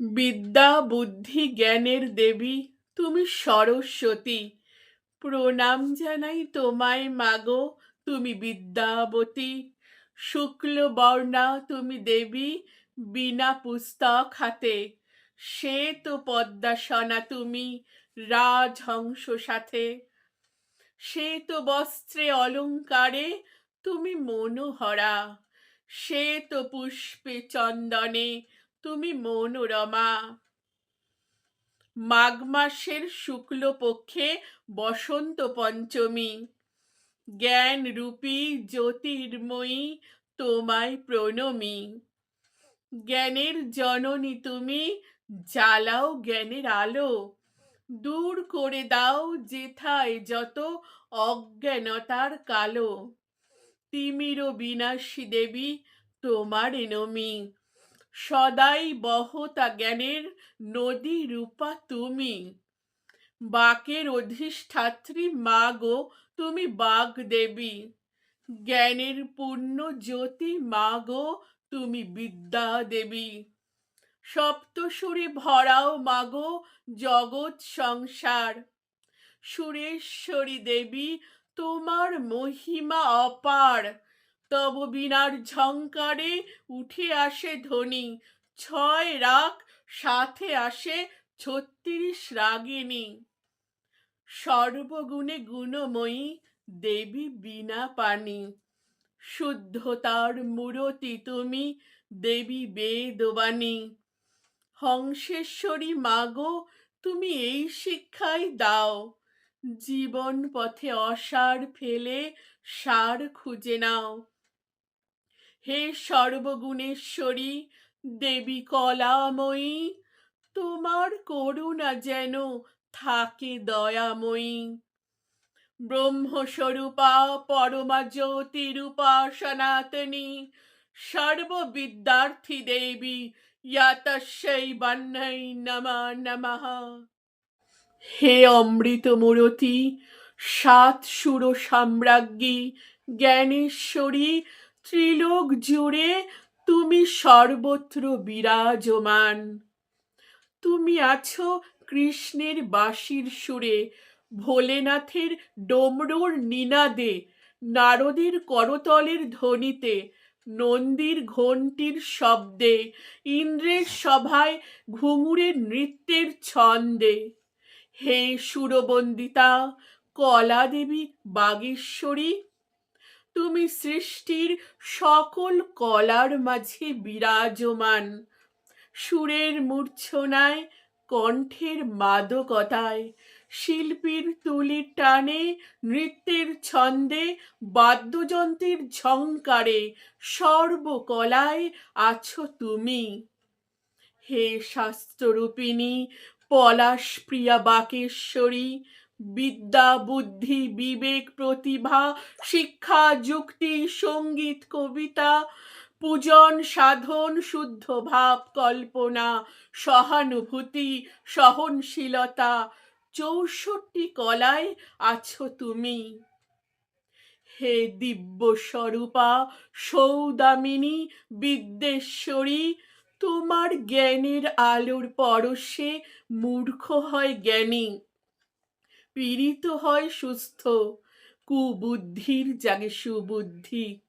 বিদ্যা, বুদ্ধি, জ্ঞানের দেবী, তুমি সরস্বতী। প্রণাম জানাই তোমায় মাগো, তুমি বিদ্যাবতী। শুক্ল বর্ণা, তুমি দেবী, বিনা পুস্তক হাতে। শ্বেত পদ্মাসনা তুমি রাজহংস সাথে। শ্বেত বস্ত্রে অলঙ্কারে, তুমি মনোহরা। শ্বেত পুষ্পে চন্দনে তুমি মনোরমা। মাঘ মাসের শুক্লপক্ষে বসন্ত পঞ্চমী। জ্ঞান রূপী জ্যোতির্ময়ী তোমায় প্রণমী। জ্ঞানের জননী তুমি, জ্বালাও জ্ঞানের আলো। দূর করে দাও যেথায় যত অজ্ঞানতার কালো। তিমির বিনাশী দেবী তোমার নমি। সদাই বহতা জ্ঞানের নদী রূপা তুমি। বাকের অধিষ্ঠাত্রী মা গো, তুমি বাগ দেবী। জ্ঞানের পূর্ণ জ্যোতি মা গো, তুমি বিদ্যা দেবী। সপ্তসুরে ভরাও মাগো জগৎ সংসার। সুরেশ্বরী দেবী, তোমার মহিমা অপার। তব বিনার ঝঙ্কারে উঠে আসে ধ্বনি। ছয় রাগ, সাথে আসে ছত্রিশ রাগিনী সর্বগুণে গুণময়ী দেবী বিনা পানি শুদ্ধতার মূরতি তুমি দেবী বেদবাণী। হংসেশ্বরী মাগো, তুমি এই শিক্ষাই দাও। জীবন পথে অসার ফেলে সার খুঁজে নাও। হে সর্বগুণেশ্বরী, দেবী কলাময়ী, তোমার করুণা যেন থাকে দয়াময়ী। ব্রহ্মস্বরূপা, পরমা জ্যোতিরূপা সনাতনী সর্ববিদ্যার্থী দেবী, ইয়াতস্যৈ বান্নৈ নমা নমঃ। হে অমৃত মূরতি সাত সুর সাম্রাজ্ঞী জ্ঞানেশ্বরী ত্রিলোক জুড়ে তুমি সর্বত্র বিরাজমান। তুমি আছো কৃষ্ণের বাঁশির সুরে, ভোলেনাথের ডমরুর নিনাদে, নারদের করতলের ধ্বনিতে, নন্দীর ঘণ্টির শব্দে, ইন্দ্রের সভায় ঘুঙুরের নৃত্যের ছন্দে। হে সুরবন্দিতা কলা দেবী বাগেশ্বরী তুমি সৃষ্টির সকল কলার মাঝে বিরাজমান। সুরের মূর্ছনায়, কণ্ঠের মাদকতায়, শিল্পীর তুলির টানে, নৃত্যের ছন্দে, বাদ্যযন্ত্রের ঝংকারে সর্বকলায় আছো তুমি। হে শাস্ত্ররূপিণী পলাশ প্রিয়া বাকেশ্বরী বিদ্যা, বুদ্ধি, বিবেক, প্রতিভা, শিক্ষা, যুক্তি, সংগীত, কবিতা, পূজন, সাধন, শুদ্ধ ভাব, কল্পনা, সহানুভূতি, সহনশীলতা, চৌষট্টি কলায় আছো তুমি। হে দিব্য স্বরূপা, সৌদামিনী, বিদ্যেশ্বরী, তোমার জ্ঞানের আলোর পরশে মূর্খ হয় জ্ঞানী। পীড়িত হয় সুস্থ। কুবুদ্ধির জাগে সুবুদ্ধি।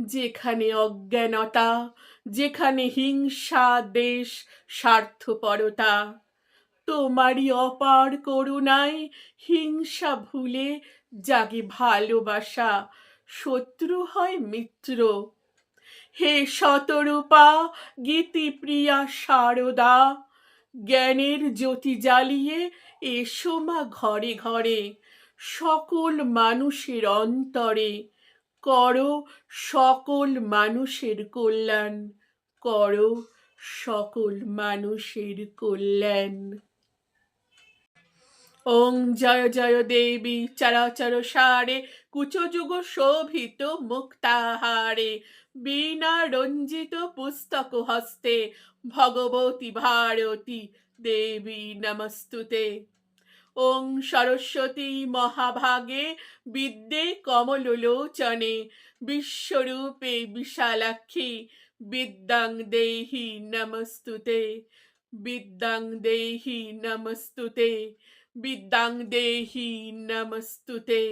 যেখানে অজ্ঞানতা, যেখানে হিংসা, দেশ স্বার্থপরতা। তোমারই অপার করুণায় হিংসা ভুলে জাগে ভালোবাসা, শত্রু হয় মিত্র। হে শতরূপা, গীতিপ্রিয়া, সারদা জ্ঞানের জ্যোতি জ্বালিয়ে এসো মা ঘরে ঘরে, সকল মানুষের অন্তরে। করো সকল মানুষের কল্যাণ, করো সকল মানুষের কল্যাণ। ওং জয় জয় দেবী, চরাচর সারে কুচযুগ শোভিত মুক্তাহারে বীণা রঞ্জিত পুস্তক হস্তে ভগবতী ভারতী দেবী নমস্তুতে ওং সরস্বতী মহাভাগে বিদ্যে কমলোচনে বিশ্বরূপে বিশালাক্ষী বিদ্যাং দেহি নমস্তুতে বিদ্যাং দেহি নমস্তুতে বিদ্যাং দেহি নমস্তুতে